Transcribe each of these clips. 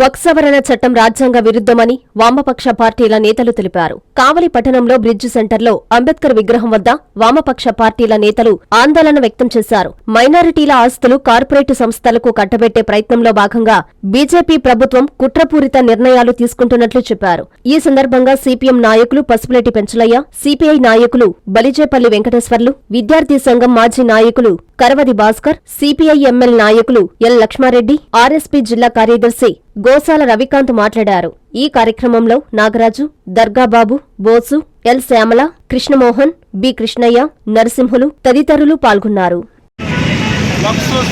వక్ సవరణ చట్టం రాజ్యాంగ విరుద్ధమని వామపక్ష పార్టీల నేతలు తెలిపారు. కావలి పట్టణంలో బ్రిడ్జ్ సెంటర్లో అంబేద్కర్ విగ్రహం వద్ద వామపక్ష పార్టీల నేతలు ఆందోళన వ్యక్తం చేశారు. మైనారిటీల ఆస్తులు కార్పొరేట్ సంస్థలకు కట్టబెట్టే ప్రయత్నంలో భాగంగా బీజేపీ ప్రభుత్వం కుట్రపూరిత నిర్ణయాలు తీసుకుంటున్నట్లు చెప్పారు. ఈ సందర్భంగా సిపిఎం నాయకులు పసుపులేటి పెంచలయ్య సిపిఐ నాయకులు బలిజేపల్లి వెంకటేశ్వర్లు విద్యార్థి సంఘం మాజీ నాయకులు కరవది భాస్కర్ సిపిఐ ఎంఎల్ నాయకులు ఎల్ లక్ష్మారెడ్డి ఆర్ఎస్పీ జిల్లా కార్యదర్శి గోసాల రవికాంత్ మాట్లాడారు. ఈ కార్యక్రమంలో నాగరాజు దర్గాబాబు బోసు ఎల్ శ్యామల కృష్ణమోహన్ బి కృష్ణయ్య నరసింహులు తదితరులు పాల్గొన్నారు.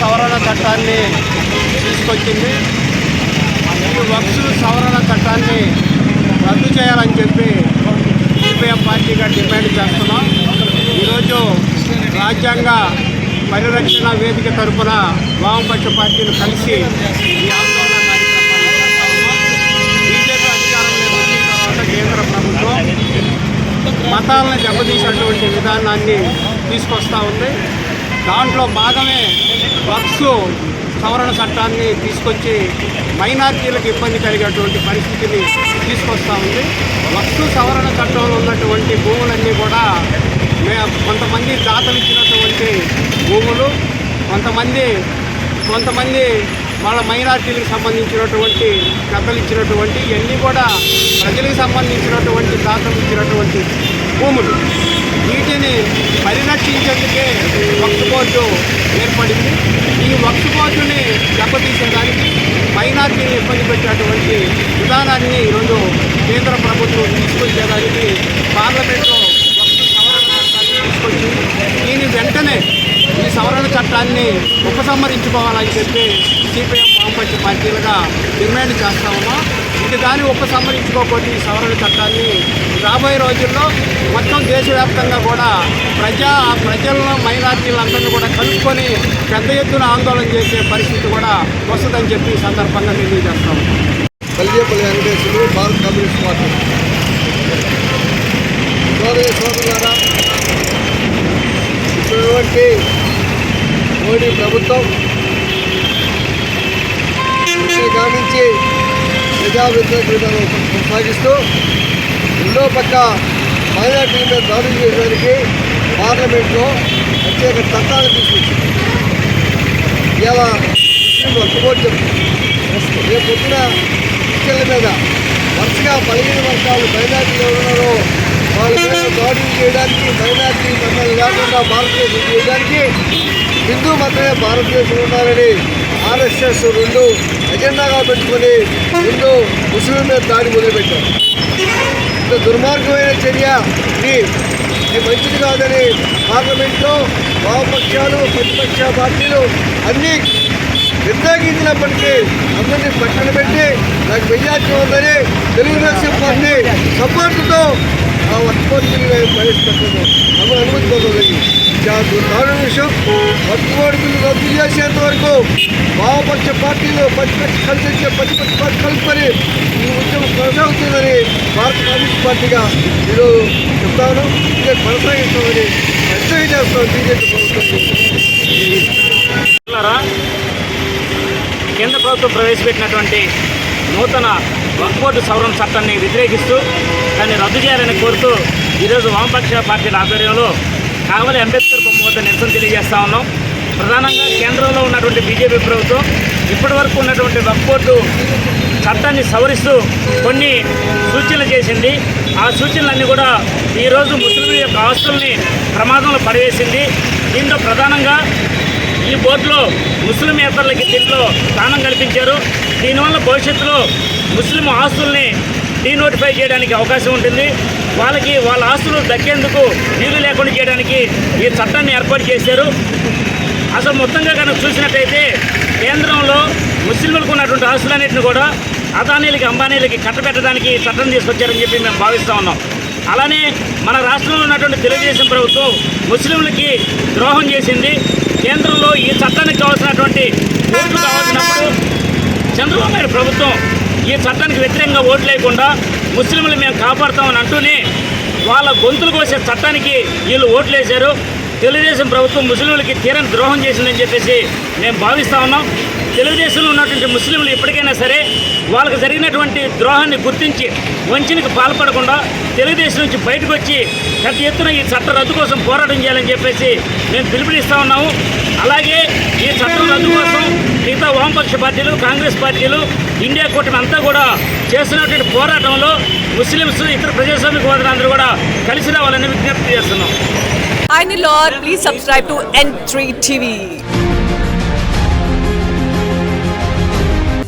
సవరణ చట్టాన్ని తీసుకొచ్చింది. సవరణ చట్టాన్ని రద్దు చేయాలని చెప్పి సిపిఎం పార్టీగా డిమాండ్ చేస్తున్నాం. ఈరోజు రాజ్యాంగ పరిరక్షణ వేదిక తరపున వామపక్ష పార్టీలు కలిసి ఈ ఆందోళన కార్యక్రమాన్ని చేస్తా ఉన్నాం బీజేపీ అధికారంలోకి వచ్చిన తర్వాత కేంద్ర ప్రభుత్వం మతాలను దెబ్బతీసినటువంటి విధానాన్ని తీసుకొస్తా ఉంది. దాంట్లో భాగమే వర్క్స్ సవరణ చట్టాన్ని తీసుకొచ్చి మైనార్టీలకు ఇబ్బంది కలిగేటువంటి పరిస్థితిని తీసుకొస్తా ఉంది. వస్తు సవరణ చట్టంలో ఉన్నటువంటి భూములన్నీ కూడా మే కొంతమంది దాతలు ఇచ్చినటువంటి భూములు కొంతమంది కొంతమంది వాళ్ళ మైనార్టీలకు సంబంధించినటువంటి కథలు ఇచ్చినటువంటి ఇవన్నీ కూడా ప్రజలకు సంబంధించినటువంటి దాతలు ఇచ్చినటువంటి భూములు. వీటిని పరిరక్షించేందుకే వక్ఫ్ బోర్డు ఏర్పడింది. ఈ వక్ఫ్ బోర్డుని దెబ్బతీసేదానికి మైనార్టీని ఇబ్బంది పెట్టినటువంటి విధానాన్ని ఈరోజు కేంద్ర ప్రభుత్వం తీసుకొచ్చేదానికి పార్లమెంటు వక్ఫ్ సవరణ చట్టాన్ని తీసుకొచ్చింది దీని వెంటనే ఈ సవరణ చట్టాన్ని ఉపసంహరించుకోవాలని చెప్పి సిపిఎం వామపక్ష పార్టీలుగా డిమాండ్ చేస్తా ఉన్నాం. ఇది దాన్ని ఉపసంహరించుకోకపోతే ఈ సవరణ చట్టాన్ని రాబోయే రోజుల్లో మొత్తం దేశవ్యాప్తంగా కూడా ప్రజా ప్రజలను మైనార్టీలందరినీ కూడా కలుపుకొని పెద్ద ఎత్తున ఆందోళన చేసే పరిస్థితి కూడా వస్తుందని చెప్పి ఈ సందర్భంగా తెలియజేస్తాం పల్లెపల్లి వెంకటేశ్వరులు భారత కమ్యూనిస్ట్ పార్టీ. సోదరి సోదరులారా ఇప్పుడున్నటువంటి మోడీ ప్రభుత్వం గమనించి ప్రజా వ్యతిరేక కొనసాగిస్తూ రెండో పక్క మైనార్టీల మీద దాడులు చేయడానికి పార్లమెంట్లో ప్రత్యేక చట్టాలు తీసుకొచ్చింది. ఇలా ఒక్కబోటు చెప్తుంది రేపు పొద్దున క్రిస్టియన్ల మీద వరుసగా పదిహేను వర్షాలు మైనార్టీలు ఉన్నారో వాళ్ళ మీద దాడులు చేయడానికి మైనార్టీ మతాలు లేకుండా భారతదేశం చేయడానికి హిందూ మతమే భారతదేశం ఉండాలని ఆర్ఎస్ఎస్ రెండు ఎజెండాగా పెట్టుకొని ముందు ముస్లిం మీద దాడి మొదలుపెట్టారు. ఇంత దుర్మార్గమైన చర్య ఇది మంచిది కాదని పార్లమెంట్లో వామపక్షాలు ప్రతిపక్ష పార్టీలు అన్నీ వ్యతిరేకించినప్పటికీ అందరినీ పక్కన పెట్టి నాకు మెజార్టీ ఉందని తెలుగుదేశం పార్టీ సపోర్టుతో ఆ వర్క్ పరిస్థితులు అనుమతి పొందలేదు. దారుణ విషయం వర్తమాన రద్దు చేసేంత వరకు వామపక్ష పార్టీలు ప్రతిపక్ష కలిసి ప్రతిపక్ష పార్టీ కలుపుకొని ఈ ఉద్యమం కొనసాగుతుందని భారత కమ్యూనిస్ట్ పార్టీగా ఈరోజు చెప్తాను. ఇదే కొనసాగిస్తామని హెచ్చరిక చేస్తాం బీజేపీ ప్రభుత్వం. కేంద్ర ప్రభుత్వం ప్రవేశపెట్టినటువంటి నూతన వక్ఫ్ బోర్డు సవరణ చట్టాన్ని వ్యతిరేకిస్తూ దాన్ని రద్దు చేయాలని కోరుతూ ఈరోజు వామపక్ష పార్టీల ఆధ్వర్యంలో కావలి అంబేద్కర్ బొమ్మ వద్ద నిరసన తెలియజేస్తా ఉన్నాం. ప్రధానంగా కేంద్రంలో ఉన్నటువంటి బీజేపీ ప్రభుత్వం ఇప్పటి వరకు ఉన్నటువంటి వక్ఫ్ బోర్డు చట్టాన్ని సవరిస్తూ కొన్ని సూచనలు చేసింది. ఆ సూచనలన్నీ కూడా ఈరోజు ముస్లింల యొక్క ఆస్తుల్ని ప్రమాదంలో పడవేసింది. దీంతో ప్రధానంగా ఈ బోర్డులో ముస్లిమేతరులకి దీంట్లో స్థానం కల్పించారు. దీనివల్ల భవిష్యత్తులో ముస్లిం ఆస్తుల్ని డీనోటిఫై చేయడానికి అవకాశం ఉంటుంది. వాళ్ళకి వాళ్ళ ఆస్తులు దక్కేందుకు వీలు లేకుండా చేయడానికి ఈ చట్టాన్ని ఏర్పాటు చేశారు. అసలు మొత్తంగా కనుక చూసినట్టయితే కేంద్రంలో ముస్లింలకు ఉన్నటువంటి ఆస్తులన్నింటిని కూడా అదానీలకి అంబానీలకి కట్టబెట్టడానికి చట్టం తీసుకొచ్చారని చెప్పి మేము భావిస్తూ ఉన్నాం. అలానే మన రాష్ట్రంలో ఉన్నటువంటి తెలుగుదేశం ప్రభుత్వం ముస్లింలకి ద్రోహం చేసింది. కేంద్రంలో ఈ చట్టానికి కావాల్సినటువంటి ఓట్లు కావాల్సినప్పుడు చంద్రబాబు నాయుడు ప్రభుత్వం ఈ చట్టానికి వ్యతిరేకంగా ఓట్లు లేకుండా ముస్లింలు మేము కాపాడుతామని అంటూనే వాళ్ళ గొంతులు కోసే చట్టానికి వీళ్ళు ఓట్లు వేశారు తెలుగుదేశం ప్రభుత్వం ముస్లింలకి తీరని ద్రోహం చేసిందని చెప్పేసి మేము భావిస్తా ఉన్నాం. తెలుగుదేశంలో ఉన్నటువంటి ముస్లింలు ఇప్పటికైనా సరే వాళ్ళకి జరిగినటువంటి ద్రోహాన్ని గుర్తించి వంచనకు పాల్పడకుండా తెలుగుదేశం నుంచి బయటకు వచ్చి పెద్ద ఎత్తున ఈ చట్ట రద్దు కోసం పోరాటం చేయాలని చెప్పేసి మేము పిలుపునిస్తా ఉన్నాము. అలాగే ఈ చట్టం రద్దు కోసం మిగతా వామపక్ష పార్టీలు కాంగ్రెస్ పార్టీలు ఇండియా కూటమి అంతా కూడా చేస్తున్నటువంటి పోరాటంలో ముస్లింస్ ఇతర ప్రజాస్వామిక వాదులందరూ కూడా కలిసి రావాలని విజ్ఞప్తి చేస్తున్నాం. Hi Nilor, please subscribe to N3 TV.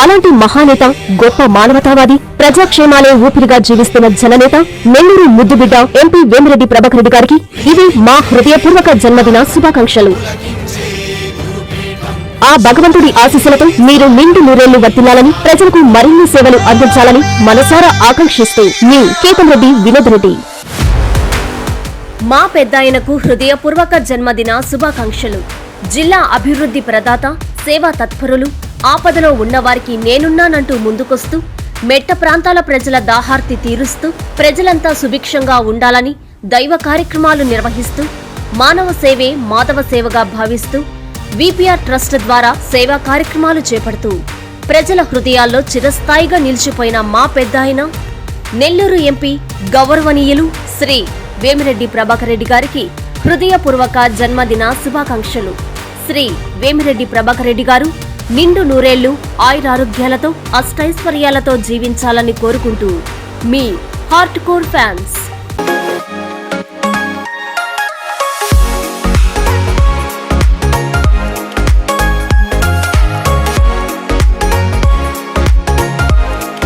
అలాంటి మహానేత గొప్ప మానవతావాది ప్రజాక్షేమాలే ఊపిరిగా జీవిస్తున్న జననేత నెల్లూరు ముద్దుబిడ్డ ఎంపీ వేమిరెడ్డి ప్రభాకర్ రెడ్డి గారికి ఇవి మా హృదయపూర్వక జన్మదిన శుభాకాంక్షలు. ఆ భగవంతుడి ఆశీస్సులతో మీరు నిండు నూరేళ్ళు వర్తిల్లాలని ప్రజలకు మరిన్ని సేవలు అందించాలని మనసారా ఆకాంక్షిస్తూ మీ కేతంరెడ్డి వినోద్ రెడ్డి. మా పెద్దాయనకు హృదయపూర్వక జన్మదిన శుభాకాంక్షలు. జిల్లా అభివృద్ధి ప్రదాత సేవా తత్పరులు ఆపదలో ఉన్నవారికి నేనున్నానంటూ ముందుకొస్తూ మెట్ట ప్రాంతాల ప్రజల దాహార్తి తీరుస్తూ ప్రజలంతా సుభిక్షంగా ఉండాలని దైవ కార్యక్రమాలు నిర్వహిస్తూ మానవ సేవే మాధవ సేవగా భావిస్తూ విపిఆర్ ట్రస్ట్ ద్వారా సేవా కార్యక్రమాలు చేపడుతూ ప్రజల హృదయాల్లో చిరస్థాయిగా నిలిచిపోయిన మా పెద్దాయన నెల్లూరు ఎంపీ గౌరవనీయులు శ్రీ వేమిరెడ్డి ప్రభాకర్ రెడ్డి గారికి హృదయపూర్వక జన్మదిన శుభాకాంక్షలు. శ్రీ వేమిరెడ్డి ప్రభాకర్ రెడ్డి గారు నిండు నూరేళ్ళు ఆయురారోగ్యాలతో అష్టైశ్వర్యాలతో జీవించాలని కోరుకుంటూ మీ హార్ట్ కోర్ ఫ్యాన్స్.